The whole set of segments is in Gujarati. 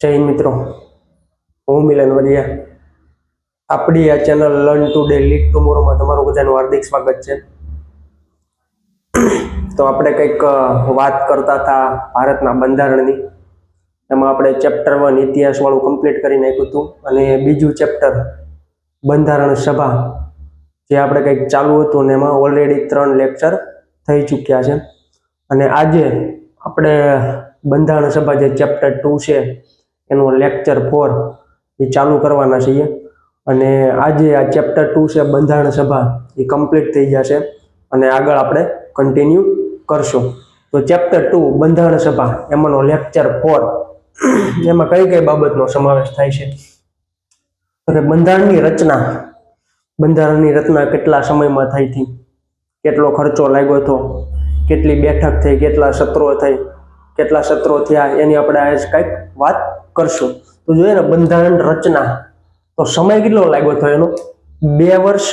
જય મિત્રો. હું મિલન વરિયા આપણી આ channel learn today lead ટુમોરોમાં તમારું બધાનું હાર્દિક સ્વાગત છે. તો આપણે કંઈક વાત કરતા હતા ભારતના બંધારણની. એમાં આપણે ચેપ્ટર વન ઇતિહાસવાળું કમ્પ્લીટ કરી નાખ્યું હતું. અને બીજું ચેપ્ટર બંધારણ સભા, જે આપણે કંઈક ચાલુ હતું ને એમાં ઓલરેડી ત્રણ લેક્ચર થઈ ચૂક્યા છે. અને આજે આપણે બંધારણ સભા જે ચેપ્ટર ટુ છે એનું લેક્ચર ફોર એ ચાલુ કરવાના છીએ. અને આજે આ ચેપ્ટર ટુ છે, બંધારણ સભા, એ કમ્પ્લીટ થઈ જશે. અને આગળ આપણે કન્ટિન્યુ કરશું. તો ચેપ્ટર ટુ બંધારણ સભા, એમાંનો લેક્ચર ફોર એમાં કઈ કઈ બાબતનો સમાવેશ થાય છે? અને બંધારણની રચના બંધારણની રચના કેટલા સમયમાં થઈ હતી? કેટલો ખર્ચો લાગ્યો હતો? કેટલી બેઠક થઈ? કેટલા સત્રો થઈ? કેટલા સત્રો થયા? એની આપણે આજે કંઈક વાત કરશું? તો જોઈએ ને બંધારણ રચના, તો સમય કેટલો લાગ્યો હતો એનો? બે વર્ષ,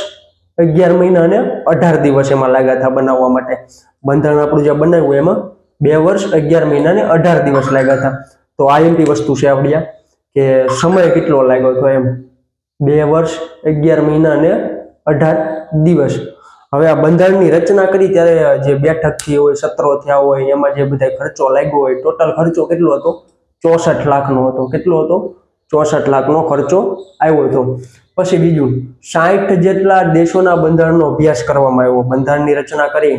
અગિયાર મહિના અને અઢાર દિવસ એમાં લાગ્યા હતા બનાવવા માટે. બંધારણ આપણું જે બનાવ્યું એમાં બે વર્ષ, અગિયાર મહિના અને અઢાર દિવસ લાગ્યા હતા. તો આ એમપી વસ્તુ છે આપણી કે સમય કેટલો લાગ્યો હતો એમ? બે વર્ષ, અગિયાર મહિના અને અઢાર દિવસ. હવે આ બંધારણની રચના કરી ત્યારે જે બેઠક થઈ હોય, સત્રો થયા હોય, એમાં જે બધા ખર્ચો લાગ્યો હોય, ટોટલ ખર્ચો કેટલો હતો? ચોસઠ લાખનો હતો. કેટલો હતો? ચોસઠ લાખનો ખર્ચો આવ્યો હતો. પછી બીજું, સાઠ જેટલા દેશોના બંધારણનો અભ્યાસ કરવામાં આવ્યો. બંધારણની રચના કરી.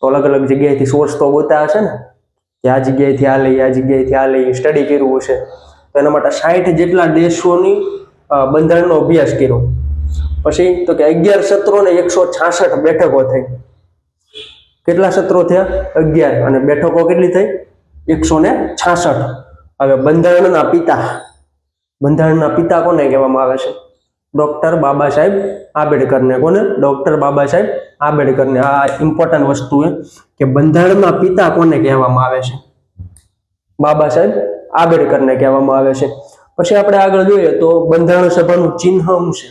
તો અલગ અલગ જગ્યાએથી સોર્સ તો ગોતા હશે ને? કે આ જગ્યાએથી આ લઈ, આ જગ્યાએથી આ લઈ સ્ટડી કર્યું હશે. તો એના માટે સાઠ જેટલા દેશોની બંધારણનો અભ્યાસ કર્યો. પછી તો કે અગિયાર સત્રો ને એકસો છાસઠ બેઠકો થઈ. કેટલા સત્રો થયા? અગિયાર. અને બેઠકો કેટલી થઈ? એકસો ને છાસઠ. હવે બંધારણના પિતા બંધારણના પિતા કોને કહેવામાં આવે છે? ડોક્ટર બાબા સાહેબ આંબેડકરને. કોને? ડોક્ટર બાબા સાહેબ આંબેડકરને. આ ઇમ્પોર્ટન્ટ વસ્તુ છે કે બંધારણના પિતા કોને કહેવામાં આવે છે? બાબા સાહેબ આંબેડકરને કહેવામાં આવે છે. પછી આપણે આગળ જોઈએ તો બંધારણ સભાનું ચિહ્ન શું છે?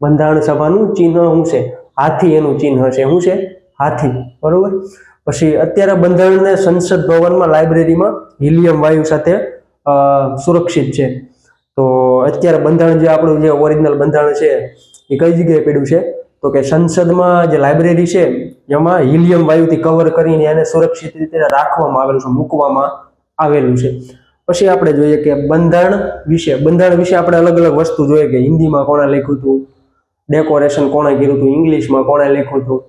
બંધારણ સભાનું ચિહ્ન શું છે? હાથી એનું ચિહ્ન છે. શું છે? હાથી. બરોબર? પછી અત્યારે બંધારણને સંસદ ભવનમાં લાઇબ્રેરીમાં હિલિયમ વાયુ સાથે સુરક્ષિત છે. તો અત્યારે બંધારણ જે આપણું જે ઓરિજિનલ બંધારણ છે, એ કઈ જગ્યાએ પડ્યું છે? તો કે સંસદમાં જે લાઇબ્રેરી છે, એમાં હિલિયમ વાયુથી કવર કરીને એને સુરક્ષિત રીતે રાખવામાં આવેલું છે, મૂકવામાં આવેલું છે. પછી આપણે જોઈએ કે બંધારણ વિશે બંધારણ વિશે આપણે અલગ અલગ વસ્તુ જોઈએ કે હિન્દીમાં કોણે લખ્યું હતું ડેકોરેશન કોણે કર્યું હતું ઇંગ્લિશમાં કોણે લખ્યું હતું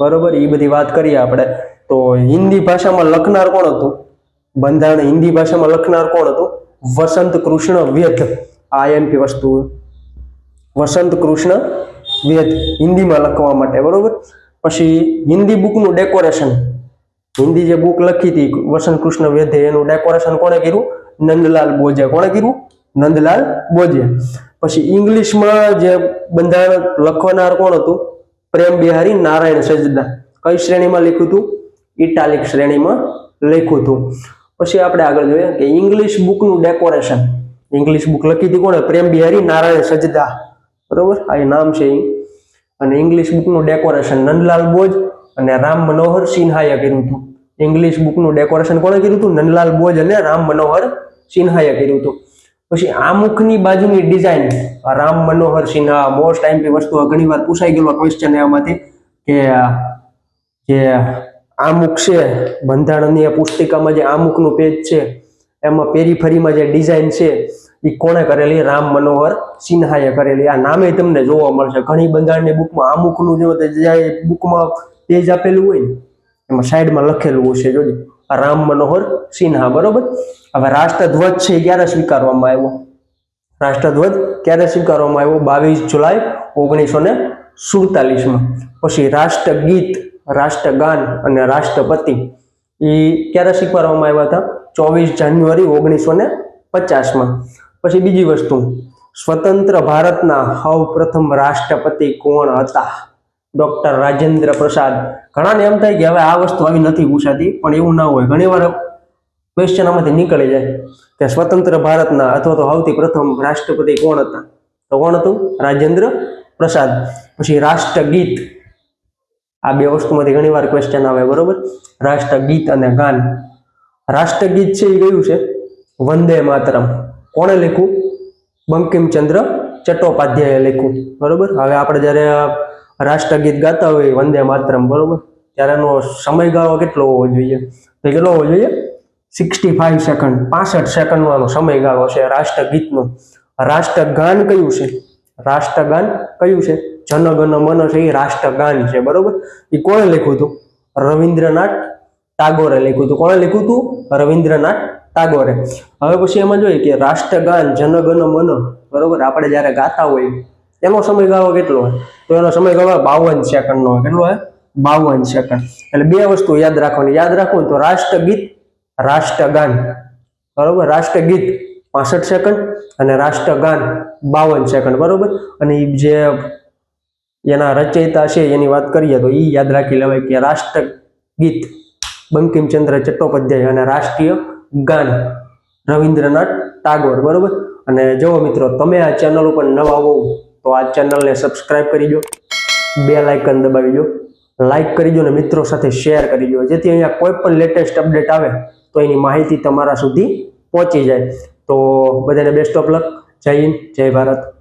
બરોબર? એ બધી વાત કરીએ આપણે. તો હિન્દી ભાષામાં લખનાર કોણ હતું? બંધારણ હિન્દી ભાષામાં લખનાર કોણ હતું? વસંત કૃષ્ણ વ્યથ આઈએમપી એમપી વસ્તુ. વસંત કૃષ્ણ વ્યથ હિન્દીમાં લખવા માટે, બરોબર? પછી હિન્દી બુકનું ડેકોરેશન હિન્દી જે બુક લખી હતી, વસંત કૃષ્ણ વેદે, એનું ડેકોરેશન કોણે કર્યું? નંદલાલ બોજે. કોણે કર્યું? નંદલાલ બોજે. પછી ઇંગ્લિશમાં જે બંધારણ લખનાર કોણ હતું? પ્રેમ બિહારી નારાયણ સજદા કઈ શ્રેણીમાં લખ્યું હતું? ઇટાલિક શ્રેણીમાં લખ્યું હતું. પછી આપણે આગળ જોઈએ કે ઇંગ્લિશ બુકનું ડેકોરેશન. ઇંગ્લિશ બુક લખી હતી કોણે? પ્રેમ બિહારી નારાયણ સજદા બરોબર? આ નામ છે અને ઇંગ્લિશ બુકનું ડેકોરેશન નંદલાલ બોજ અને રામ મનોહર સિન્હાએ કર્યું હતું. ઇંગ્લિશ બુકનું ડેકોરેશન કોણે કર્યું હતું? નંદલાલ બોજ અને રામ મનોહર સિન્હાએ કર્યું હતું. પછી આમુખની બાજુની design Ram Manohar Sinha most IMP વસ્તુ ઘણી વાર પૂછાઈ ગયેલો ક્વેશ્ચન એમાંથી કે, જે મુખ છે બંધારણની પુસ્તિકામાં જે આમુખનું પેજ છે, એમાં પેરીફરીમાં જે ડિઝાઇન છે એ કોણે કરેલી? રામ મનોહર સિન્હાએ કરેલી. આ નામે તમને જોવા મળશે. ઘણી બંધારણની બુકમાં આ મુખનું જે બુકમાં પેજ આપેલું હોય ને, એમાં સાઈડમાં લખેલું હશે, જોજો. આ રામ મનોહર સિન્હા, બરોબર? હવે રાષ્ટ્રધ્વજ છે ક્યારે સ્વીકારવામાં આવ્યો? રાષ્ટ્રધ્વજ ક્યારે સ્વીકારવામાં આવ્યો? બાવીસ જુલાઈ ઓગણીસો ને સુડતાલીસમાં. પછી રાષ્ટ્રગીત, રાષ્ટ્રગાન અને રાષ્ટ્રપતિ એ ક્યારે સ્વીકારવામાં આવ્યા હતા? ચોવીસ જાન્યુઆરી ઓગણીસો ને પચાસમાં. પછી બીજી વસ્તુ, સ્વતંત્ર ભારતના સૌ પ્રથમ રાષ્ટ્રપતિ કોણ હતા? ડોક્ટર રાજેન્દ્ર પ્રસાદ. ઘણાને એમ થાય કે હવે આ વસ્તુ આવી નથી પૂછાતી પણ એવું ના હોય. ઘણીવાર ક્વેશ્ચન આમાંથી નીકળી જાય કે સ્વતંત્ર ભારતના અથવા તો સૌથી પ્રથમ રાષ્ટ્રપતિ કોણ હતા? તો કોણ હતું? રાજેન્દ્ર પ્રસાદ. પછી રાષ્ટ્રગીત. આ બે વસ્તુમાંથી ઘણીવાર ક્વેશ્ચન આવે, બરોબર? રાષ્ટ્રગીત અને ગાન. રાષ્ટ્રગીત છે એ કયું છે? વંદે માતરમ. કોણે લખ્યું? બંકિમચંદ્ર ચટ્ટોપાધ્યાયે લખ્યું. બરોબર? હવે આપણે જ્યારે રાષ્ટ્રગીત ગાતા હોય વંદે માતરમ, બરોબર? ત્યારે એનો સમયગાળો કેટલો હોવો જોઈએ? તો કેટલો હોવો જોઈએ? સિક્સટી ફાઈવ સેકન્ડ પાસઠ સેકન્ડનો સમયગાળો છે રાષ્ટ્રગીતનો. રાષ્ટ્રગાન કયું છે? રાષ્ટ્રગાન કયું છે? જનગણ મન છે એ રાષ્ટ્રગાન છે, બરોબર? એ કોણે લખ્યું હતું? રવિન્દ્રનાથ ટાગોરે લખ્યું હતું. કોણે લખ્યું હતું? રવિન્દ્રનાથ ટાગોરે. હવે પછી એમાં જોઈએ કે રાષ્ટ્રગાન, જનગણ મન, બરોબર? આપણે જ્યારે ગાતા હોઈએ એનો સમયગાળો કેટલો હોય? તો એનો સમયગાળો બાવન સેકન્ડનો હોય. કેટલો હોય? બાવન સેકન્ડ. એટલે બે વસ્તુ યાદ રાખવાની. યાદ રાખવું તો રાષ્ટ્રગીત, રાષ્ટ્રગાન. બરોબર? રાષ્ટ્રગીત પાસઠ સેકન્ડ અને રાષ્ટ્રગાન બાવન સેકન્ડ. બરોબર? અને જે એના રચયિતા છે, એની વાત કરીએ તો એ યાદ રાખી લેવાય કે રાષ્ટ્રગીત બંકિમચંદ્ર ચટ્ટોપાધ્યાય અને રાષ્ટ્રીય ગાન રવિન્દ્રનાથ ટાગોર. બરોબર? અને જો મિત્રો, તમે આ ચેનલ ઉપર નવા હોવ તો આ ચેનલને સબસ્ક્રાઇબ કરી દો. બે લાઇકન દબાવી દો. લાઇક કરી દો અને મિત્રો સાથે શેર કરી દો. જેથી અહીંયા કોઈ પણ લેટેસ્ટ અપડેટ આવે, તો એની માહિતી તમારા સુધી પહોંચી જાય. તો બધાને બેસ્ટ ઓફ લક જય હિન્દ, જય ભારત.